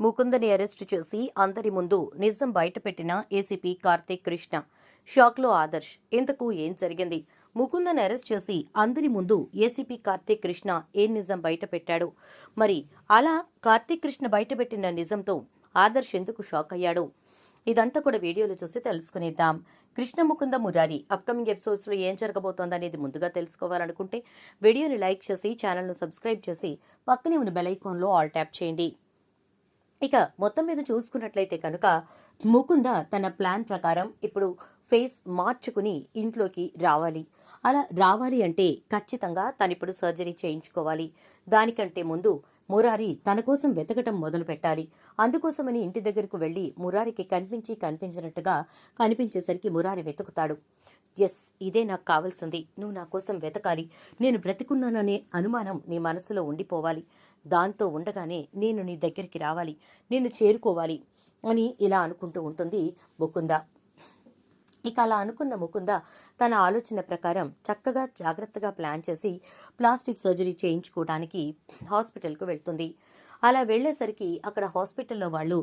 ముకుందని arrest చేసి అందరి ముందు నిజం బయటపెట్టిన ఏసీపీ కార్తీక్ కృష్ణ. షాక్లో ఆదర్శ్ ఇంతకు ఏం జరిగింది? ముకుందన్ అరెస్ట్ చేసి అందరి ముందు ఏసీపీ కార్తీక్ కృష్ణ ఏం నిజం బయటపెట్టాడు? మరి అలా కార్తీక్ కృష్ణ బయటపెట్టిన నిజంతో ఆదర్శ్ ఎందుకు షాక్ అయ్యాడు? ఇదంతా కూడా వీడియోలు చూసి తెలుసుకునేద్దాం. కృష్ణ ముకుంద మురారి అప్కమింగ్ ఎపిసోడ్స్లో ఏం జరగబోతోందనేది ముందుగా తెలుసుకోవాలనుకుంటే వీడియోని లైక్ చేసి ఛానల్ను సబ్స్క్రైబ్ చేసి పక్కనే ఉన్న బెల్ ఐకాన్లో ఆల్ ట్యాప్ చేయండి. ఇక మొత్తం మీద చూసుకున్నట్లయితే కనుక ముకుంద తన ప్లాన్ ప్రకారం ఇప్పుడు ఫేస్ మార్చుకుని ఇంట్లోకి రావాలి. అలా రావాలి అంటే ఖచ్చితంగా తను ఇప్పుడు సర్జరీ చేయించుకోవాలి. దానికంటే ముందు మురారి తన కోసం వెతకటం మొదలు పెట్టాలి. అందుకోసమని ఇంటి దగ్గరకు వెళ్ళి మురారికి కనిపించి కనిపించినట్టుగా కనిపించేసరికి మురారి వెతుకుతాడు. ఎస్ ఇదే నాకు కావాల్సింది. నువ్వు నా కోసం వెతకాలి. నేను బ్రతికున్నాననే అనుమానం నీ మనసులో ఉండిపోవాలి. దాంతో ఉండగానే నేను నీ దగ్గరికి రావాలి నిన్ను చేరుకోవాలి అని ఇలా అనుకుంటూ ఉంటుంది ముకుంద. ఇక అలా అనుకున్న ముకుంద తన ఆలోచన ప్రకారం చక్కగా జాగ్రత్తగా ప్లాన్ చేసి ప్లాస్టిక్ సర్జరీ చేయించుకోవడానికి హాస్పిటల్కు వెళ్తుంది. అలా వెళ్ళేసరికి అక్కడ హాస్పిటల్లో వాళ్ళు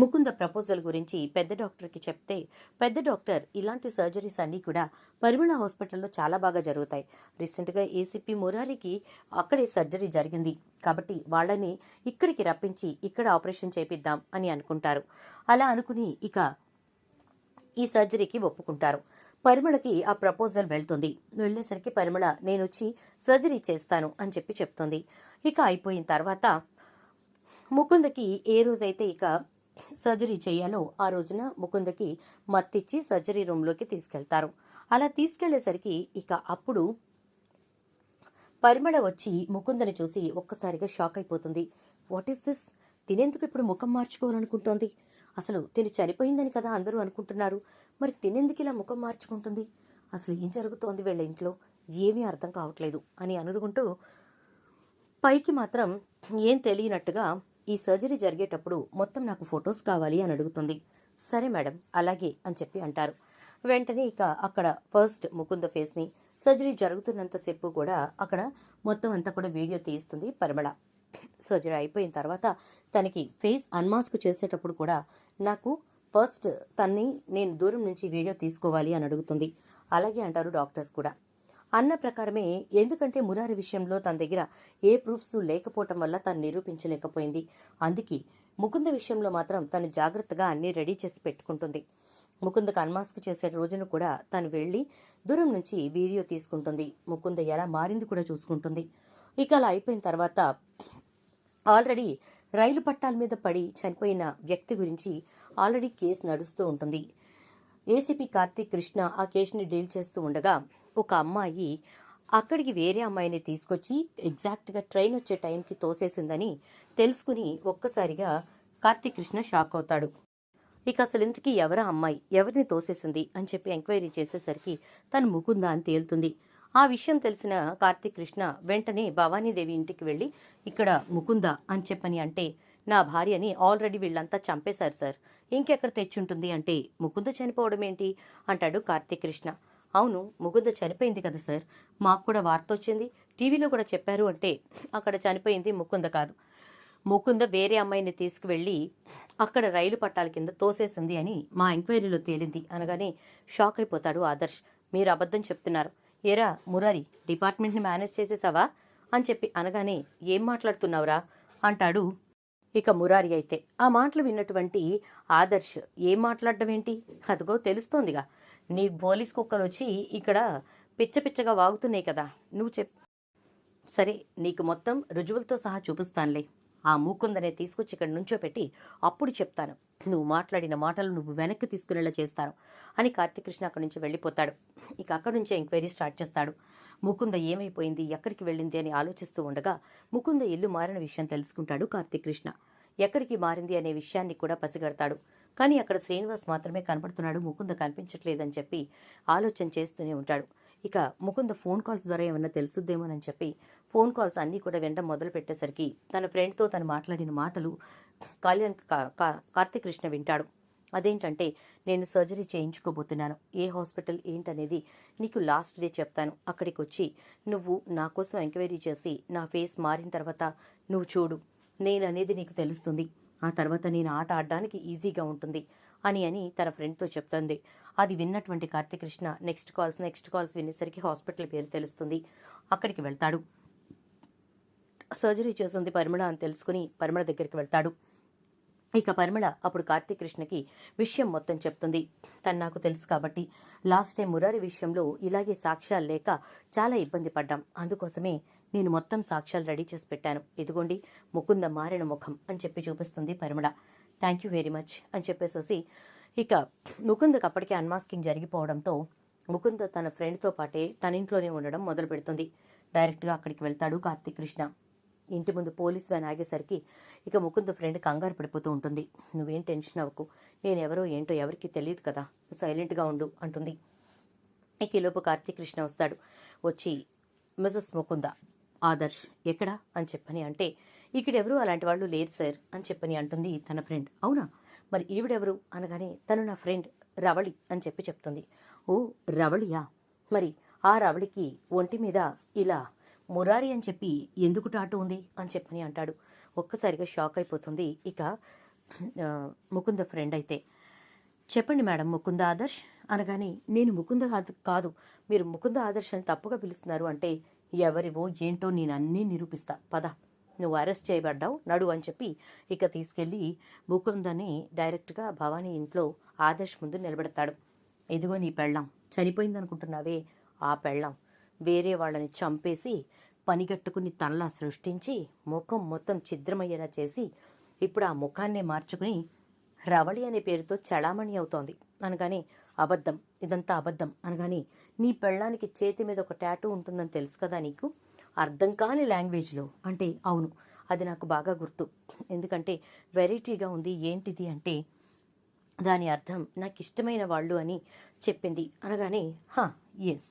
ముకుంద ప్రపోజల్ గురించి పెద్ద డాక్టర్కి చెప్తే పెద్ద డాక్టర్ ఇలాంటి సర్జరీస్ అన్నీ కూడా పరిమళ హాస్పిటల్లో చాలా బాగా జరుగుతాయి. రీసెంట్గా ఏసీపీ మురారికి అక్కడే సర్జరీ జరిగింది. కాబట్టి వాళ్ళని ఇక్కడికి రప్పించి ఇక్కడ ఆపరేషన్ చేపిద్దాం అని అనుకుంటారు. అలా అనుకుని ఇక ఈ సర్జరీకి ఒప్పుకుంటారు. పరిమళకి ఆ ప్రపోజల్ వెళ్తుంది. వెళ్ళేసరికి పరిమళ నేను వచ్చి సర్జరీ చేస్తాను అని చెప్పి చెప్తుంది. ఇక అయిపోయిన తర్వాత ముకుందకి ఏ రోజైతే ఇక సర్జరీ చేయాలో ఆ రోజున ముకుందకి మత్తిచ్చి సర్జరీ రూమ్లోకి తీసుకెళ్తారు. అలా తీసుకెళ్ళేసరికి ఇక అప్పుడు పరిమళ వచ్చి ముకుందని చూసి ఒక్కసారిగా షాక్ అయిపోతుంది. వాట్ ఈస్ దిస్ తినేందుకు ఇప్పుడు ముఖం మార్చుకోవాలనుకుంటోంది. అసలు తిని చనిపోయిందని కదా అందరూ అనుకుంటున్నారు. మరి తినేందుకు ఇలా ముఖం మార్చుకుంటుంది? అసలు ఏం జరుగుతోంది వీళ్ళ ఇంట్లో? ఏమీ అర్థం కావట్లేదు అని అనుకుంటూ పైకి మాత్రం ఏం తెలియనట్టుగా ఈ సర్జరీ జరిగేటప్పుడు మొత్తం నాకు ఫొటోస్ కావాలి అని అడుగుతుంది. సరే మేడం అలాగే అని చెప్పి అంటారు. వెంటనే ఇక అక్కడ ఫస్ట్ ముకుంద ఫేస్ని సర్జరీ జరుగుతున్నంతసేపు కూడా అక్కడ మొత్తం అంతా కూడా వీడియో తీస్తుంది పరిమళ. సర్జరీ అయిపోయిన తర్వాత తనకి ఫేస్ అన్మాస్క్ చేసేటప్పుడు కూడా నాకు ఫస్ట్ తన్ని నేను దూరం నుంచి వీడియో తీసుకోవాలి అని అడుగుతుంది. అలాగే అంటారు డాక్టర్స్ కూడా. అన్న ప్రకారమే ఎందుకంటే మురారి విషయంలో తన దగ్గర ఏ ప్రూఫ్స్ లేకపోవటం వల్ల తను నిరూపించలేకపోయింది. అందుకే ముకుంద విషయంలో మాత్రం తను జాగ్రత్తగా అన్నీ రెడీ చేసి పెట్టుకుంటుంది. ముకుందకు అన్మాస్క్ చేసే రోజున కూడా తను వెళ్ళి దూరం నుంచి వీడియో తీసుకుంటుంది. ముకుంద ఎలా మారింది కూడా చూసుకుంటుంది. ఇక అలా అయిపోయిన తర్వాత ఆల్రెడీ రైలు పట్టాల మీద పడి చనిపోయిన వ్యక్తి గురించి ఆల్రెడీ కేసు నడుస్తూ ఉంటుంది. ఏసీపీ కార్తీక్ కృష్ణ ఆ కేసుని డీల్ చేస్తూ ఉండగా ఒక అమ్మాయి అక్కడికి వేరే అమ్మాయిని తీసుకొచ్చి ఎగ్జాక్ట్గా ట్రైన్ వచ్చే టైంకి తోసేసిందని తెలుసుకుని ఒక్కసారిగా కార్తీక్ కృష్ణ షాక్ అవుతాడు. ఇక అసలు ఇంతకీ ఎవరా అమ్మాయి? ఎవరిని తోసేసింది? అని చెప్పి ఎంక్వైరీ చేసేసరికి తను ముకుందా అని తేలుతుంది. ఆ విషయం తెలిసిన కార్తీక్ కృష్ణ వెంటనే భవానీదేవి ఇంటికి వెళ్ళి ఇక్కడ ముకుందా అని చెప్పని అంటే నా భార్యని ఆల్రెడీ వీళ్ళంతా చంపేశారు సార్. ఇంకెక్కడ తెచ్చుంటుంది అంటే ముకుంద చనిపోవడం ఏంటి అంటాడు కార్తీక్ కృష్ణ. అవును ముకుంద చనిపోయింది కదా సార్. మాకు కూడా వార్త వచ్చింది టీవీలో కూడా చెప్పారు అంటే అక్కడ చనిపోయింది ముకుంద కాదు. ముకుంద వేరే అమ్మాయిని తీసుకువెళ్ళి అక్కడ రైలు పట్టాల కింద తోసేసింది అని మా ఎంక్వైరీలో తేలింది అనగానే షాక్ అయిపోతాడు ఆదర్శ్. మీరు అబద్ధం చెప్తున్నారు. ఏరా మురారి డిపార్ట్మెంట్ని మేనేజ్ చేసేసావా? అని చెప్పి అనగానే ఏం మాట్లాడుతున్నావురా? అంటాడు ఇక మురారి అయితే. ఆ మాటలు విన్నటువంటి ఆదర్శ్ ఏం మాట్లాడడం ఏంటి అదిగో తెలుస్తోందిగా. నీ పోలీస్ కుక్కలు వచ్చి ఇక్కడ పిచ్చ పిచ్చగా వాగుతున్నాయి కదా నువ్వు చెప్. సరే నీకు మొత్తం రుజువులతో సహా చూపిస్తానులే. ఆ మూకుందనే తీసుకొచ్చి ఇక్కడ నుంచో పెట్టి అప్పుడు చెప్తాను. నువ్వు మాట్లాడిన మాటలు నువ్వు వెనక్కి తీసుకునేలా చేస్తాను అని కార్తీక్ కృష్ణ అక్కడి నుంచి వెళ్ళిపోతాడు. ఇక అక్కడి నుంచే ఎంక్వైరీ స్టార్ట్ చేస్తాడు. ముకుంద ఏమైపోయింది ఎక్కడికి వెళ్ళింది అని ఆలోచిస్తూ ఉండగా ముకుంద ఇల్లు మారిన విషయం తెలుసుకుంటాడు కార్తీక్ కృష్ణ ఎక్కడికి మారింది అనే విషయాన్ని కూడా పసిగడతాడు. కానీ అక్కడ శ్రీనివాస్ మాత్రమే కనపడుతున్నాడు ముకుంద కనిపించట్లేదని చెప్పి ఆలోచన చేస్తూనే ఉంటాడు. ఇక ముకుంద ఫోన్ కాల్స్ ద్వారా ఏమన్నా తెలుసుద్దేమోనని చెప్పి ఫోన్ కాల్స్ అన్నీ కూడా వినడం మొదలు పెట్టేసరికి తన ఫ్రెండ్తో తను మాట్లాడిన మాటలు కళ్యాణ్ కా- కా- కార్తీక్ కృష్ణ వింటాడు. అదేంటంటే నేను సర్జరీ చేయించుకోబోతున్నాను. ఏ హాస్పిటల్ ఏంటనేది నీకు లాస్ట్ డే చెప్తాను. అక్కడికి వచ్చి నువ్వు నా కోసం ఎంక్వైరీ చేసి నా ఫేస్ మారిన తర్వాత నువ్వు చూడు. నేను అనేది నీకు తెలుస్తుంది. ఆ తర్వాత నేను ఆట ఆడడానికి ఈజీగా ఉంటుంది అని అని తన ఫ్రెండ్తో చెప్తుంది. అది విన్నటువంటి Karthikrishna next calls next calls వినేసరికి hospital పేరు తెలుస్తుంది. అక్కడికి వెళ్తాడు. సర్జరీ చేసింది పరిమళ అని తెలుసుకుని పరిమళ దగ్గరికి వెళ్తాడు. ఇక పరిమళ అప్పుడు కార్తీక్ కృష్ణకి విషయం మొత్తం చెప్తుంది. తను నాకు తెలుసు కాబట్టి లాస్ట్ టైం మురారి విషయంలో ఇలాగే సాక్ష్యాలు లేక చాలా ఇబ్బంది పడ్డాం. అందుకోసమే నేను మొత్తం సాక్ష్యాలు రెడీ చేసి పెట్టాను. ఇదిగోండి ముకుంద మారిన ముఖం అని చెప్పి చూపిస్తుంది Parimala. Thank you very much అని చెప్పేసేసి ఇక ముకుందకు అప్పటికే అన్మాస్కింగ్ జరిగిపోవడంతో ముకుంద తన ఫ్రెండ్తో పాటే తన ఇంట్లోనే ఉండడం మొదలు పెడుతుంది. డైరెక్ట్గా అక్కడికి వెళ్తాడు కార్తీక్ కృష్ణ. ఇంటి ముందు పోలీస్ వ్యాన్ ఆగేసరికి ఇక ముకుంద ఫ్రెండ్ కంగారు పడిపోతూ ఉంటుంది. నువ్వేం టెన్షన్ అవ్వకు. నేను ఎవరో ఏంటో ఎవరికి తెలియదు కదా. నువ్వు సైలెంట్గా ఉండు అంటుంది. ఇక ఈలోపు కార్తీక్ కృష్ణ వస్తాడు. వచ్చి మిసెస్ ముకుంద ఆదర్శ్ ఎక్కడా? అని చెప్పని అంటే ఇక్కడెవరు? అలాంటి వాళ్ళు లేరు సార్ అని చెప్పని అంటుంది తన ఫ్రెండ్. అవునా? మరి ఈవిడెవరు? అనగానే తను నా ఫ్రెండ్ రవళి అని చెప్పి చెప్తుంది. ఓ రవళియా? మరి ఆ రవళికి ఒంటి మీద ఇలా మురారి అని చెప్పి ఎందుకు టాటు ఉంది? అని చెప్పని అంటాడు. ఒక్కసారిగా షాక్ అయిపోతుంది. ఇక ముకుంద ఫ్రెండ్ అయితే చెప్పండి మేడం ముకుంద ఆదర్శ్? అనగానే నేను ముకుంద కాదు కాదు. మీరు ముకుంద ఆదర్శ్ అని తప్పుగా పిలుస్తున్నారు అంటే ఎవరివో ఏంటో నేను నిరూపిస్తా. పద నువ్వు అరెస్ట్ చేయబడ్డావు నడు అని చెప్పి ఇక తీసుకెళ్ళి ముకుందని డైరెక్ట్గా భవానీ ఇంట్లో ఆదర్శ్ ముందు నిలబెడతాడు. ఇదిగో నీ పెళ్ళాం చనిపోయిందనుకుంటున్నావే ఆ పెళ్ళాం. వేరే వాళ్ళని చంపేసి పనిగట్టుకుని తనలా సృష్టించి ముఖం మొత్తం ఛిద్రమయ్యేలా చేసి ఇప్పుడు ఆ ముఖాన్నే మార్చుకుని రవళి అనే పేరుతో చలామణి అవుతోంది. అనగానే అబద్ధం ఇదంతా అబద్ధం. అనగాని నీ పెళ్ళానికి చేతి మీద ఒక ట్యాటూ ఉంటుందని తెలుసు కదా నీకు? అర్థం కాని లాంగ్వేజ్లో అంటే అవును అది నాకు బాగా గుర్తు. ఎందుకంటే వెరైటీగా ఉంది ఏంటిది అంటే దాని అర్థం నాకు ఇష్టమైన వాళ్ళు అని చెప్పింది. అనగానే హా ఎస్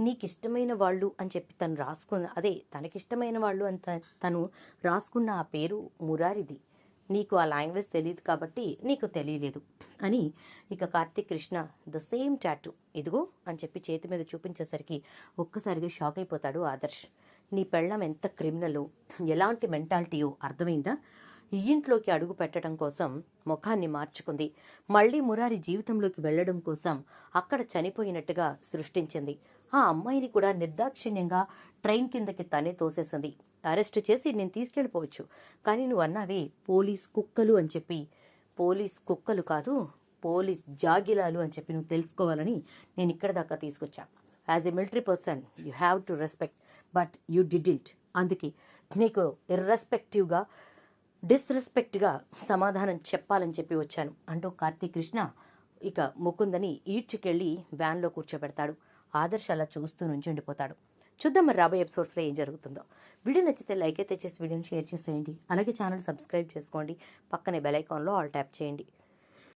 నీకు ఇష్టమైన వాళ్ళు అని చెప్పి తను రాసుకున్న అదే తనకిష్టమైన వాళ్ళు అని తను రాసుకున్న ఆ పేరు మురారిది. నీకు ఆ లాంగ్వేజ్ తెలియదు కాబట్టి నీకు తెలియలేదు అని ఇక Karthik Krishna the same tattoo ఇదిగో అని చెప్పి చేతి మీద చూపించేసరికి ఒక్కసారిగా షాక్ అయిపోతాడు ఆదర్శ్. నీ పెళ్ళం ఎంత క్రిమినలో? ఎలాంటి మెంటాలిటీయో అర్థమైందా? ఈ ఇంట్లోకి అడుగు పెట్టడం కోసం ముఖాన్ని మార్చుకుంది. మళ్ళీ మురారి జీవితంలోకి వెళ్ళడం కోసం అక్కడ చనిపోయినట్టుగా సృష్టించింది. ఆ అమ్మాయిని కూడా నిర్దాక్షిణ్యంగా ట్రైన్ కిందకి తనే తోసేసింది. అరెస్ట్ చేసి నేను తీసుకెళ్ళిపోవచ్చు. కానీ నువ్వు అన్నావే పోలీస్ కుక్కలు అని చెప్పి. పోలీస్ కుక్కలు కాదు పోలీస్ జాగిలాలు అని చెప్పి నువ్వు తెలుసుకోవాలని నేను ఇక్కడ దాకా తీసుకొచ్చా. As a military person you have to respect but you didn't అందుకే నీకు ఇర్రెస్పెక్టివ్గా డిస్రెస్పెక్ట్గా సమాధానం చెప్పాలని చెప్పి వచ్చాను. అంటూ కార్తీక్ కృష్ణ ఇక ముకుందని ఈడ్చుకెళ్ళి వ్యాన్లో కూర్చోబెడతాడు. ఆదర్శ అలా చూస్తూ నుంచి ఉండిపోతాడు చూద్దాం మరి రాబోయే ఎపిసోడ్స్లో ఏం జరుగుతుందో. వీడియో నచ్చితే లైక్ అయితే చేసి వీడియోని షేర్ చేసేయండి. అలాగే ఛానల్ సబ్స్క్రైబ్ చేసుకోండి. పక్కనే బెల్ ఐకాన్లో ఆల్ ట్యాప్ చేయండి.